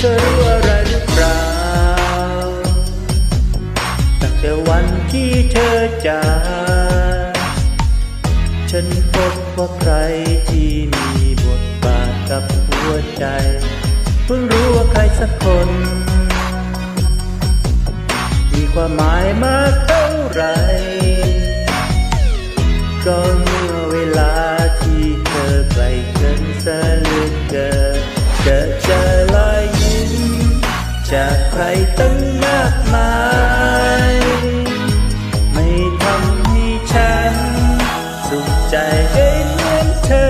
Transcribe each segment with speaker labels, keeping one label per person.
Speaker 1: เธอรู้อะไรหรือเปล่า ตั้งแต่วันที่เธอจากฉันพบว่าใครที่มีบทบาทกับหัวใจ เพิ่งรู้ว่าใครสักคน มีความหมายมากเท่าไหร่ จากใครตั้งมากมาย ไม่ทำให้ฉัน สุขใจได้เหมือนเธอ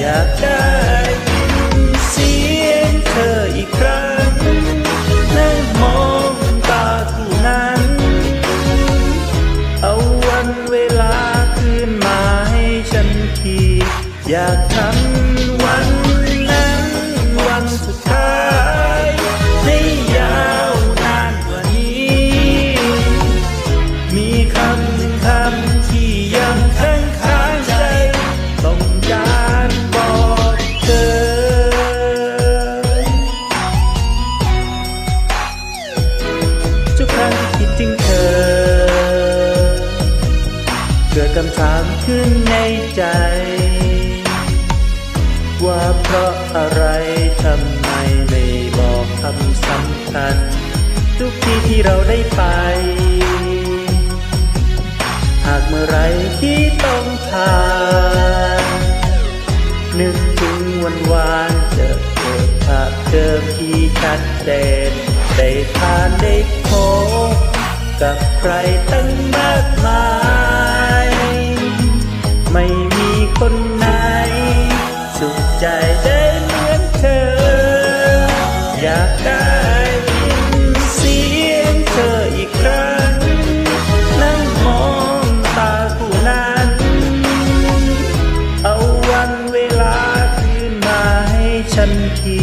Speaker 1: อยากได้ยินเสียงเธออีกครั้งนั่งมองตาคู่นั้น เอาวันเวลาคืนมาให้ฉันทีอยากทำวันนั้นวันสุดท้าย กิดคำถามขึ้นในใจ ว่าเพราะอะไรทำไมไม่บอกคำสำคัญ ทุกที่ที่เราได้ไป หากเมื่อไรที่ต้องผ่านนึกถึงวันวานจะเกิดภาพเดิมที่ชัดเจนได้ผ่านได้พบกับใครตั้งมากมาย คนไหน สุขใจได้เหมือนเธอ อยากได้ยินเสียงเธออีกครั้ง นั่งมองตาคู่นั้น เอาวันเวลาคืนมาให้ฉันที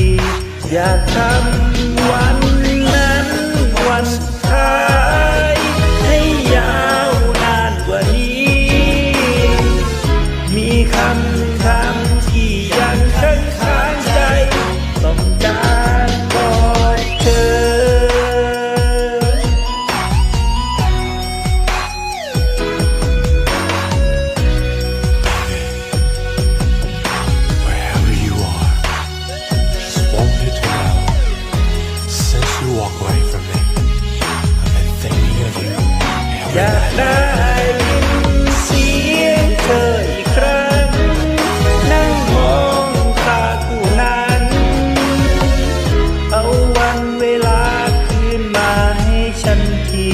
Speaker 1: อยากทำ อยากได้ยินเสียงเธออีกครั้ง นั่งมองตาคู่นั้น เอาวันเวลาคืนมาให้ฉันที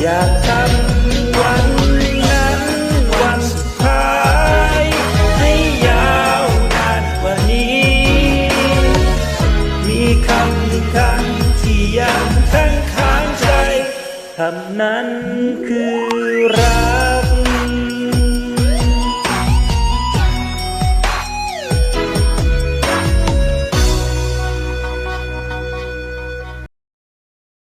Speaker 1: อยากทำ คำนั้นคือรัก